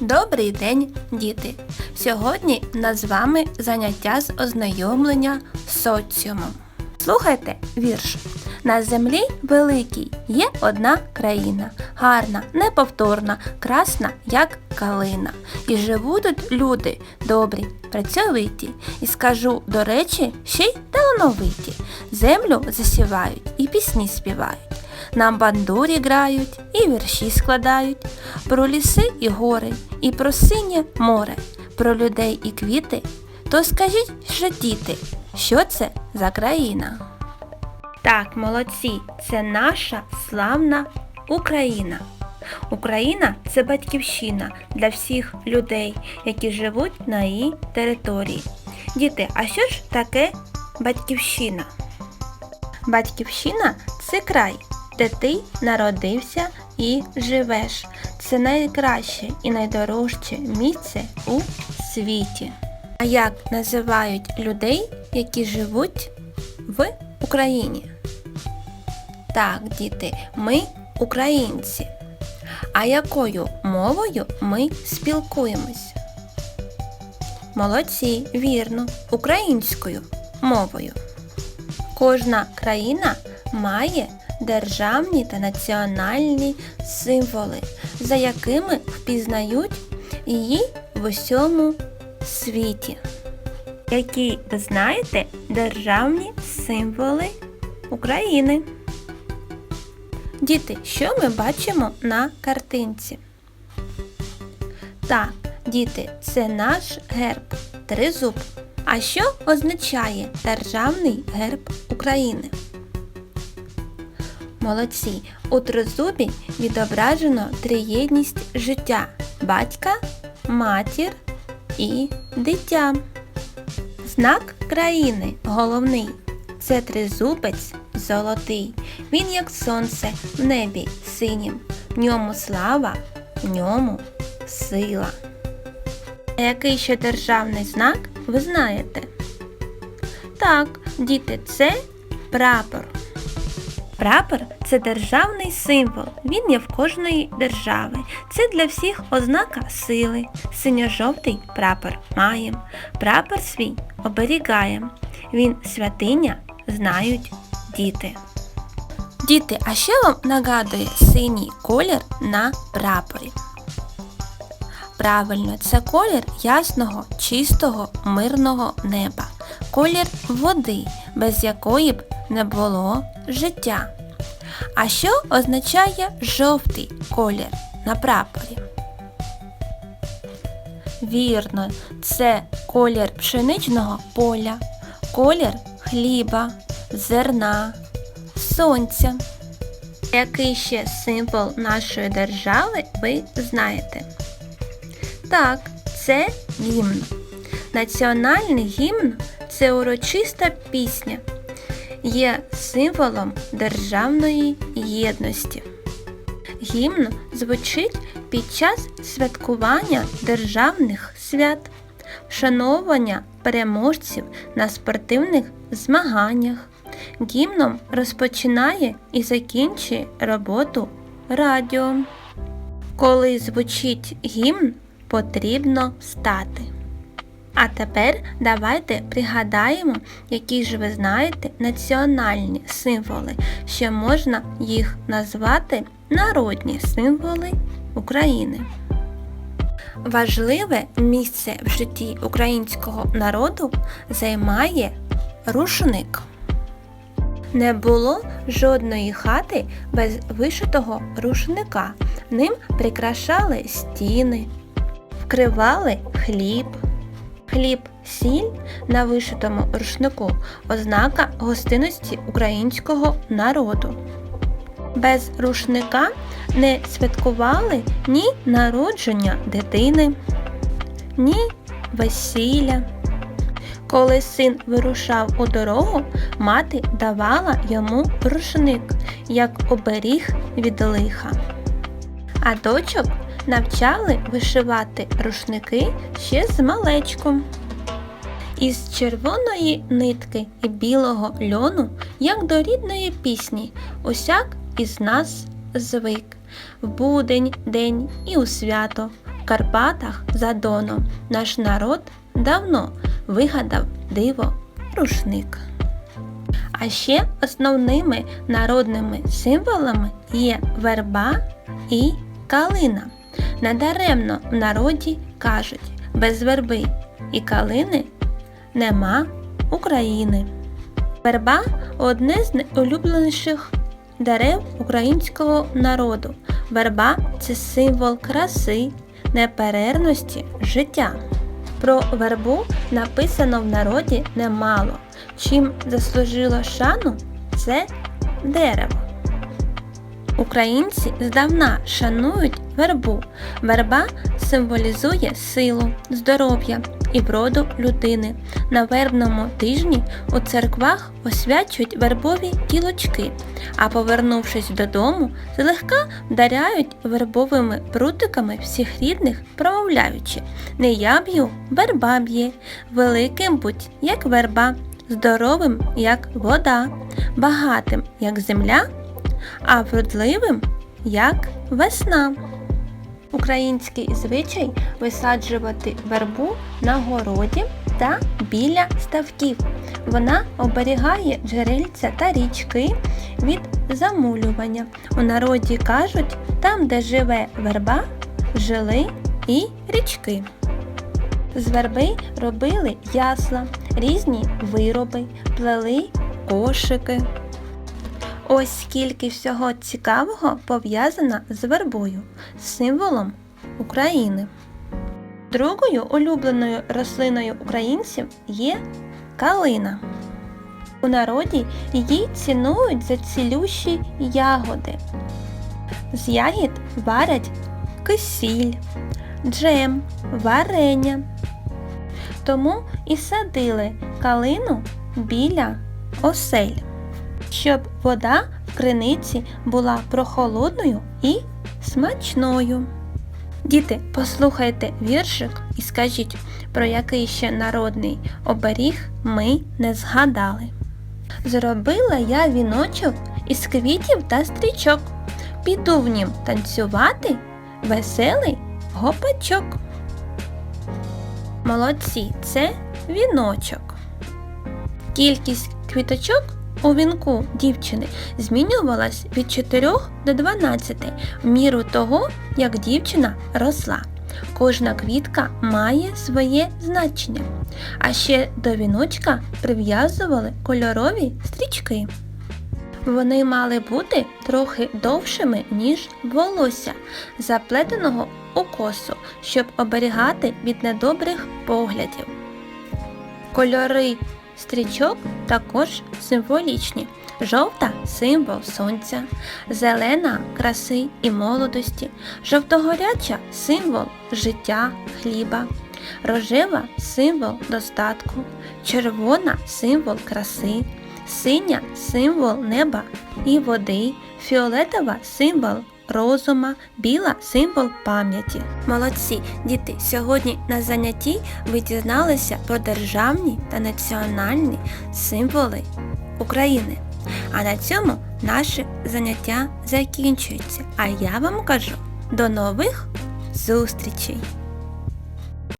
Добрий день, діти! Сьогодні у нас з вами заняття з ознайомлення соціумом. Слухайте вірш. На землі великій є одна країна, гарна, неповторна, красна, як калина. І живуть люди добрі, працьовиті. І скажу, до речі, ще й талановиті. Землю засівають і пісні співають. На бандурі грають і вірші складають, про ліси і гори, і про синє море, про людей і квіти. То скажіть же, діти, що це за країна? Так, молодці, це наша славна Україна. Україна це батьківщина для всіх людей, які живуть на її території. Діти, а що ж таке батьківщина? Батьківщина це край, де ти народився і живеш. Це найкраще і найдорожче місце у світі. А як називають людей, які живуть в Україні? Так, діти, ми українці. А якою мовою ми спілкуємось? Молодці, вірно, українською мовою. Кожна країна має державні та національні символи, за якими впізнають її в усьому світі. Які ви знаєте державні символи України? Діти, що ми бачимо на картинці? Так, діти, це наш герб тризуб. А що означає державний герб України? Молодці! У тризубі відображено триєдність життя батька, матір і дитя. Знак країни головний це тризубець золотий. Він як сонце в небі синім. В ньому слава, в ньому сила. А який ще державний знак ви знаєте? Так, діти, це прапор. Прапор це державний символ. Він є в кожної держави. Це для всіх ознака сили. Синьо-жовтий прапор маєм. Прапор свій оберігаєм. Він святиня знають діти. Діти, а що вам нагадує синій колір на прапорі? Правильно, це колір ясного, чистого, мирного неба. Колір води, без якої б не було життя. А що означає жовтий колір на прапорі? Вірно, це колір пшеничного поля, колір хліба, зерна, сонця. Який ще символ нашої держави ви знаєте? Так, це гімн. Національний гімн це урочиста пісня, є символом державної єдності. Гімн звучить під час святкування державних свят, вшановування переможців на спортивних змаганнях. Гімном розпочинає і закінчує роботу радіо. Коли звучить гімн, потрібно встати. А тепер давайте пригадаємо, які ж ви знаєте національні символи, що можна їх назвати народні символи України. Важливе місце в житті українського народу займає рушник. Не було жодної хати без вишитого рушника. Ним прикрашали стіни, вкривали хліб. Хліб, сіль на вишитому рушнику ознака гостинності українського народу. Без рушника не святкували ні народження дитини, ні весілля. Коли син вирушав у дорогу, мати давала йому рушник, як оберіг від лиха. А дочок навчали вишивати рушники ще з малечком. Із червоної нитки і білого льону, як до рідної пісні, усяк із нас звик. В будень, день і у свято в Карпатах за Доном наш народ давно вигадав диво рушник. А ще основними народними символами є верба і калина. Надаремно в народі кажуть, без верби і калини нема України. Верба одне з найулюбленіших дерев українського народу. Верба це символ краси, неперервності життя. Про вербу написано в народі немало. Чим заслужило шану це дерево. Українці здавна шанують вербу. Верба символізує силу, здоров'я і вроду людини. На вербному тижні у церквах освячують вербові кілочки, а повернувшись додому, злегка вдаряють вербовими прутиками всіх рідних, промовляючи Не я б'ю, верба б'є, великим будь, як верба, здоровим, як вода, багатим, як земля а вродливим як весна. Український звичай висаджувати вербу на городі та біля ставків. Вона оберігає джерельця та річки від замулювання. У народі кажуть, там, де живе верба, жили і річки. З верби робили ясла, різні вироби, плели кошики. Ось скільки всього цікавого пов'язано з вербою, символом України. Другою улюбленою рослиною українців є калина. У народі її цінують за цілющі ягоди. З ягід варять кисіль, джем, варення. Тому і садили калину біля осель щоб вода в криниці була прохолодною і смачною. Діти, послухайте віршик і скажіть, про який ще народний оберіг ми не згадали. Зробила я віночок із квітів та стрічок. Піду в нім танцювати веселий гопачок. Молодці, це віночок. Кількість квіточок у вінку дівчини змінювалась від 4 до 12 в міру того, як дівчина росла. Кожна квітка має своє значення. А ще до віночка прив'язували кольорові стрічки. Вони мали бути трохи довшими, ніж волосся, заплетеного у косу, щоб оберігати від недобрих поглядів. Кольори стрічок також символічні. Жовта символ сонця, зелена краси і молодості, жовтогоряча символ життя, хліба, рожева символ достатку, червона символ краси, синя символ неба і води, фіолетова символ розума, біла символ пам'яті. Молодці, діти, сьогодні на занятті ви дізналися про державні та національні символи України. А на цьому наше заняття закінчується. А я вам кажу до нових зустрічей!